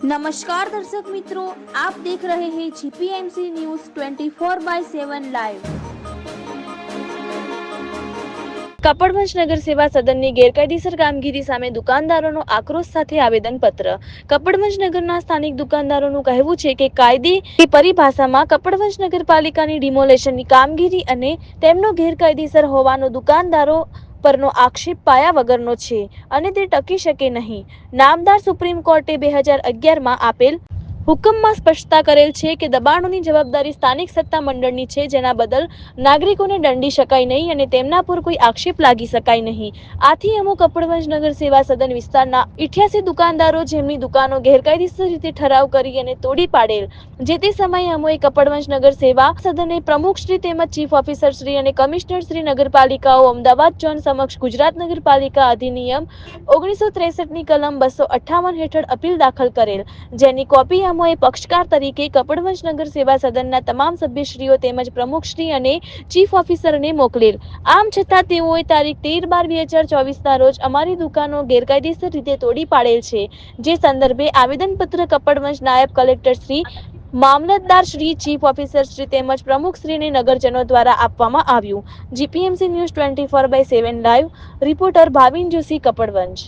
નમસ્કાર દર્શક મિત્રો આપ દેખ રહે હે GPMC news 24 by 7 live Kapadvanj નગર સેવા સદનની ગેરકાયદેસર કામગીરી સામે દુકાનદારોનો આક્રોશ સાથે આવેદનપત્ર. કપડવંજ નગરના સ્થાનિક દુકાનદારોનું કહેવું છે કે કાયદે પરિભાષામાં કપડવંશ નગરપાલિકાની ડિમોલેશનની કામગીરી અને તેમનો ગેરકાયદેસર હોવાનો દુકાનદારો પરનો આક્ષેપ પાયા વગરનો છે અને તે ટકી શકે નહીં. નામદાર સુપ્રીમ કોર્ટે બે હજાર અગિયારમાં આપેલ હુકમમાં સ્પષ્ટતા કરેલ છે કે દબાણોની જવાબદારી સ્થાનિક સત્તા મંડળની છે, જેના બદલ નાગરિકોને દંડી શકાય નહીં અને તેમના પર કોઈ આક્ષેપ લાગી શકાય નહીં. આથી અમુક કપડવંશ નગર સેવા સદન વિસ્તારના ઇઠ્યાસી દુકાનદારો જેમની દુકાનો ગેરકાયદેસર રીતે ઠરાવ કરી અને તોડી પાડેલ, જે તે સમયે અમોએ કપડવંશ નગર સેવા સદને પ્રમુખશ્રી તેમજ ચીફ ઓફિસર શ્રી અને કમિશનર શ્રી નગરપાલિકાઓ અમદાવાદ ઝોન સમક્ષ ગુજરાત નગરપાલિકા અધિનિયમ ઓગણીસો ત્રેસઠની કલમ બસો અઠ્ઠાવન હેઠળ અપીલ દાખલ કરેલ, જેની કોપી અમોએ પક્ષકાર તરીકે કપડવંશ નગર સેવા સદનના તમામ સભ્યશ્રીઓ તેમજ પ્રમુખશ્રી અને ચીફ ઓફિસરને મોકલેલ. આમ છતાં તેઓએ તારીખ તેર બાર બે હજાર ચોવીસના રોજ અમારી દુકાનો ગેરકાયદેસર રીતે તોડી પાડેલ છે. જે સંદર્ભે આવેદનપત્ર કપડવંશ નાયબ કલેક્ટર શ્રી, મામલતદાર શ્રી, ચીફ ઓફિસર શ્રી તેમજ પ્રમુખ શ્રીને નગરજનો દ્વારા આપવામાં આવ્યું. GPMC news twenty four by seven live, reporter Bhavin Joshi Kapadvanj